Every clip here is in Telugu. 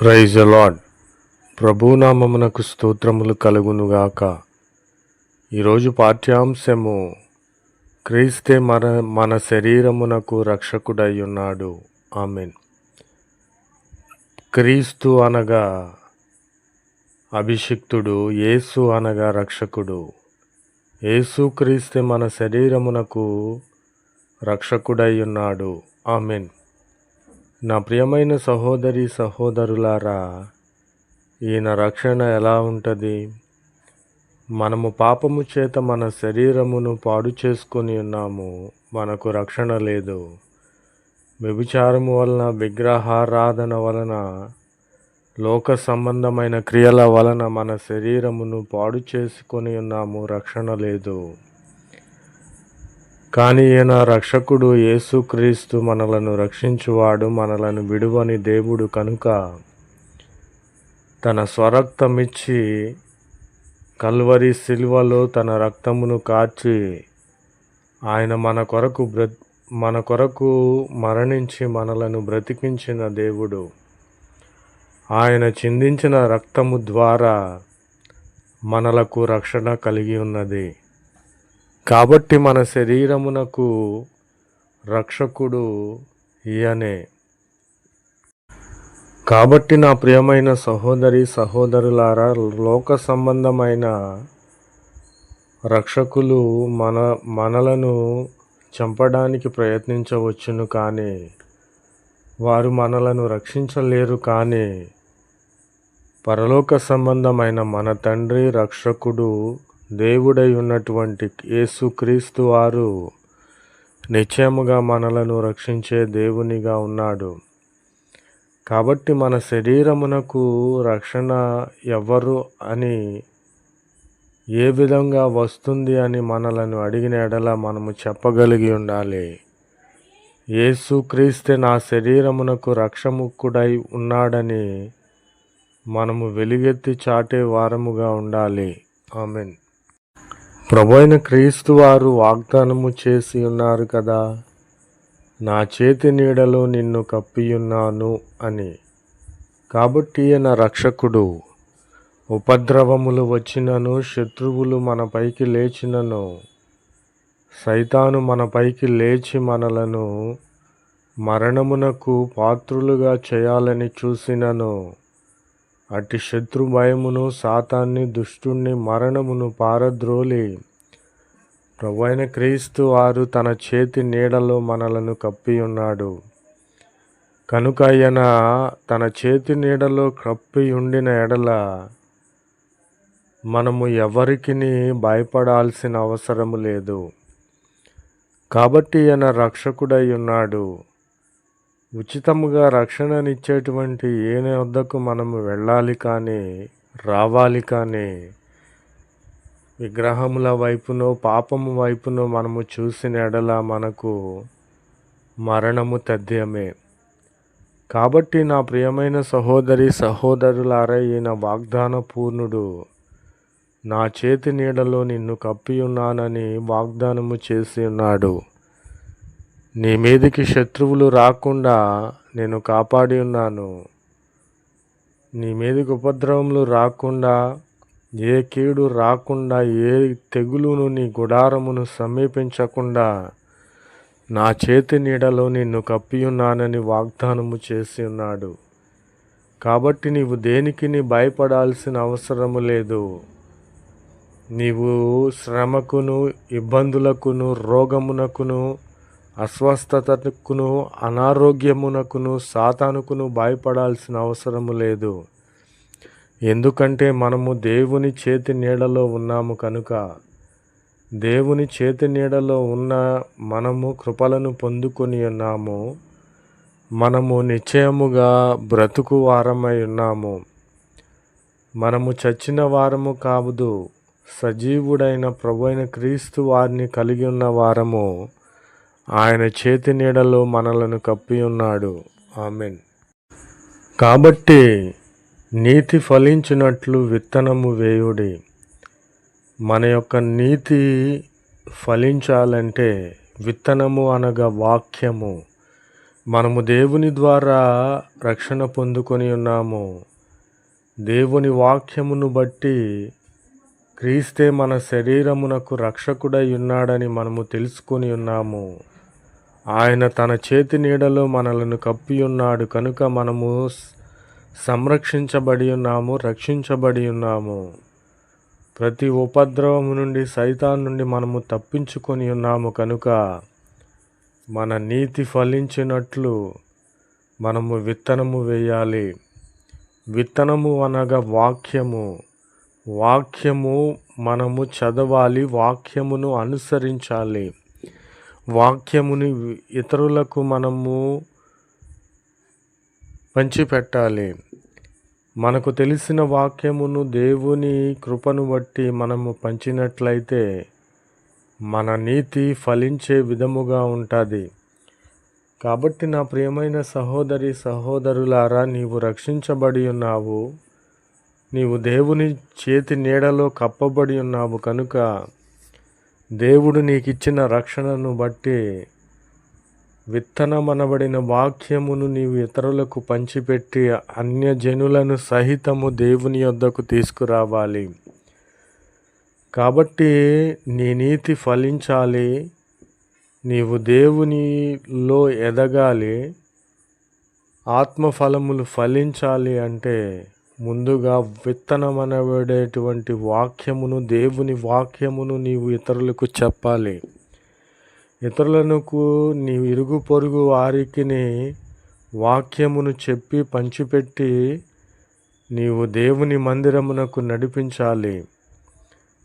ప్రైజ్ అలాడ్ ప్రభునామమునకు స్తోత్రములు కలుగునుగాక. ఈరోజు పాఠ్యాంశము క్రీస్తే మన మన శరీరమునకు రక్షకుడై ఉన్నాడు ఆమెన్. క్రీస్తు అనగా అభిషిక్తుడు యేసు అనగా రక్షకుడు. యేసు క్రీస్తే మన శరీరమునకు రక్షకుడై ఉన్నాడు ఆమెన్. నా ప్రియమైన సహోదరి సహోదరులారా ఈయన రక్షణ ఎలా ఉంటుంది? మనము పాపము చేత మన శరీరమును పాడు చేసుకొని ఉన్నాము మనకు రక్షణ లేదు. వ్యభిచారము వలన విగ్రహారాధన వలన లోక సంబంధమైన క్రియల వలన మన శరీరమును పాడు చేసుకొని ఉన్నాము రక్షణ లేదు. కానీ ఈయన రక్షకుడు యేసుక్రీస్తు మనలను రక్షించువాడు మనలను విడువని దేవుడు కనుక తన స్వరక్తమిచ్చి కల్వరి సిల్వలో తన రక్తమును కార్చి ఆయన మన కొరకు బ్ర మన కొరకు మరణించి మనలను బ్రతికించిన దేవుడు ఆయన చిందించిన రక్తము ద్వారా మనలకు రక్షణ కలిగి ఉన్నది. కాబట్టి మన శరీరమునకు రక్షకుడు ఈయనే కాబట్టి నా ప్రియమైన సహోదరి సహోదరులారా లోక సంబంధమైన రక్షకులు మన మనలను చంపడానికి ప్రయత్నించవచ్చును కానీ వారు మనలను రక్షించలేరు కానీ పరలోక సంబంధమైన మన తండ్రి రక్షకుడు దేవుడై ఉన్నటువంటి యేసుక్రీస్తు వారు నిశ్చయముగా మనలను రక్షించే దేవునిగా ఉన్నాడు. కాబట్టి మన శరీరమునకు రక్షణ ఎవరు అని ఏ విధంగా వస్తుంది అని మనలను అడిగిన ఎడల మనము చెప్పగలిగి ఉండాలి. యేసుక్రీస్తే నా శరీరమునకు రక్షముక్కుడై ఉన్నాడని మనము వెలుగెత్తి చాటే వారముగా ఉండాలి. ఆమెన్. ప్రభైన క్రీస్తు వారు వాగ్దానము చేసి ఉన్నారు కదా నా చేతి నీడలో నిన్ను కప్పియున్నాను అని. కాబట్టి నా రక్షకుడు ఉపద్రవములు వచ్చినను శత్రువులు మన పైకి లేచినను సైతాను మన పైకి లేచి మనలను మరణమునకు పాత్రులుగా చేయాలని చూసినను. అట్టి శత్రు భయమును సాతాన్ని దుష్టుణ్ణి మరణమును పారద్రోలి. ప్రభు అయిన క్రీస్తు వారు తన చేతి నీడలో మనలను కప్పి ఉన్నాడు కనుక ఆయన తన చేతి నీడలో కప్పి ఉండిన ఎడల మనము ఎవరికి భయపడాల్సిన అవసరము లేదు. కాబట్టి ఆయన రక్షకుడై ఉన్నాడు. ఉచితముగా రక్షణనిచ్చేటువంటి ఏనే వద్దకు మనము వెళ్ళాలి కానీ రావాలి కానీ విగ్రహముల వైపునో పాపము వైపునో మనము చూసిన ఎడల మనకు మరణము తథ్యమే. కాబట్టి నా ప్రియమైన సహోదరి సహోదరులారా ఈయన వాగ్దాన పూర్ణుడు నా చేతి నీడలో నిన్ను కప్పి ఉన్నానని వాగ్దానము చేసి ఉన్నాడు. నీ మీదికి శత్రువులు రాకుండా నేను కాపాడి ఉన్నాను. నీ మీదకి ఉపద్రవములు రాకుండా ఏ కీడు రాకుండా ఏ తెగులును నీ గుడారమును సమీపించకుండా నా చేతి నీడలో నిన్ను కప్పియున్నానని వాగ్దానము చేసి ఉన్నాడు. కాబట్టి నీవు దేనికి నీ భయపడాల్సిన అవసరము లేదు. నీవు శ్రమకును ఇబ్బందులకును రోగమునకును అస్వస్థతకును అనారోగ్యమునకును సాతానుకును భయపడాల్సిన అవసరము లేదు. ఎందుకంటే మనము దేవుని చేతి నీడలో ఉన్నాము కనుక దేవుని చేతి నీడలో ఉన్న మనము కృపలను పొందుకొని ఉన్నాము. మనము నిశ్చయముగా బ్రతుకు వారమై ఉన్నాము. మనము చచ్చిన వారము కాదు సజీవుడైన ప్రభు అయిన క్రీస్తు వారిని కలిగి ఉన్న వారము. ఆయన చేతి నీడలో మనలను కప్పి ఉన్నాడు. ఆమెన్. కాబట్టి నీతి ఫలించినట్లు విత్తనము వేయుడి. మన యొక్క నీతి ఫలించాలంటే విత్తనము అనగా వాక్యము. మనము దేవుని ద్వారా రక్షణ పొందుకొని ఉన్నాము. దేవుని వాక్యమును బట్టి క్రీస్తే మన శరీరమునకు రక్షకుడై ఉన్నాడని మనము తెలుసుకొని ఉన్నాము. ఆయన తన చేతి నీడలో మనలను కప్పి ఉన్నాడు కనుక మనము సంరక్షించబడి ఉన్నాము రక్షించబడి ఉన్నాము. ప్రతి ఉపద్రవము నుండి సైతాన్ నుండి మనము తప్పించుకొని ఉన్నాము కనుక మన నీతి ఫలించినట్లు మనము విత్తనము వేయాలి. విత్తనము అనగా వాక్యము. వాక్యము మనము చదవాలి వాక్యమును అనుసరించాలి. వాక్యముని ఇతరులకు మనము పంచిపెట్టాలి. మనకు తెలిసిన వాక్యమును దేవుని కృపను బట్టి మనము పంచినట్లయితే మన నీతి ఫలించే విధముగా ఉంటుంది. కాబట్టి నా ప్రియమైన సహోదరి సహోదరులారా నీవు రక్షించబడి ఉన్నావు. నీవు దేవుని చేతి నీడలో కప్పబడి ఉన్నావు కనుక దేవుడు నీకు ఇచ్చిన రక్షణను బట్టి విత్తనమనబడిన వాక్యమును నీవు ఇతరులకు పంచిపెట్టి అన్యజనులను సహితము దేవుని యొద్దకు తీసుకురావాలి. కాబట్టి నీ నీతి ఫలించాలి. నీవు దేవునిలో ఎదగాలి. ఆత్మఫలములు ఫలించాలి అంటే ముందుగా విత్తనమనబడేటువంటి వాక్యమును దేవుని వాక్యమును నీవు ఇతరులకు చెప్పాలి. ఇతరులకు నీ ఇరుగు పొరుగు వారికి వాక్యమును చెప్పి పంచిపెట్టి నీవు దేవుని మందిరమునకు నడిపించాలి.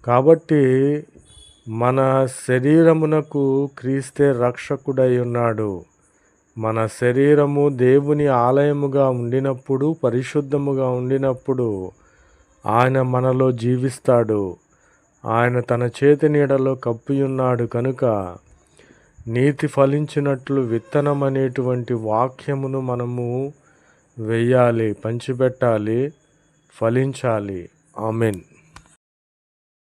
కాబట్టి మన శరీరమునకు క్రీస్తే రక్షకుడై ఉన్నాడు. మన శరీరము దేవుని ఆలయముగా ఉండినప్పుడు పరిశుద్ధముగా ఉండినప్పుడు ఆయన మనలో జీవిస్తాడు. ఆయన తన చేతి నీడలో కప్పియున్నాడు కనుక నీతి ఫలించినట్లు విత్తనం అనేటువంటి వాక్యమును మనము వెయ్యాలి పంచిపెట్టాలి ఫలించాలి. ఆమెన్.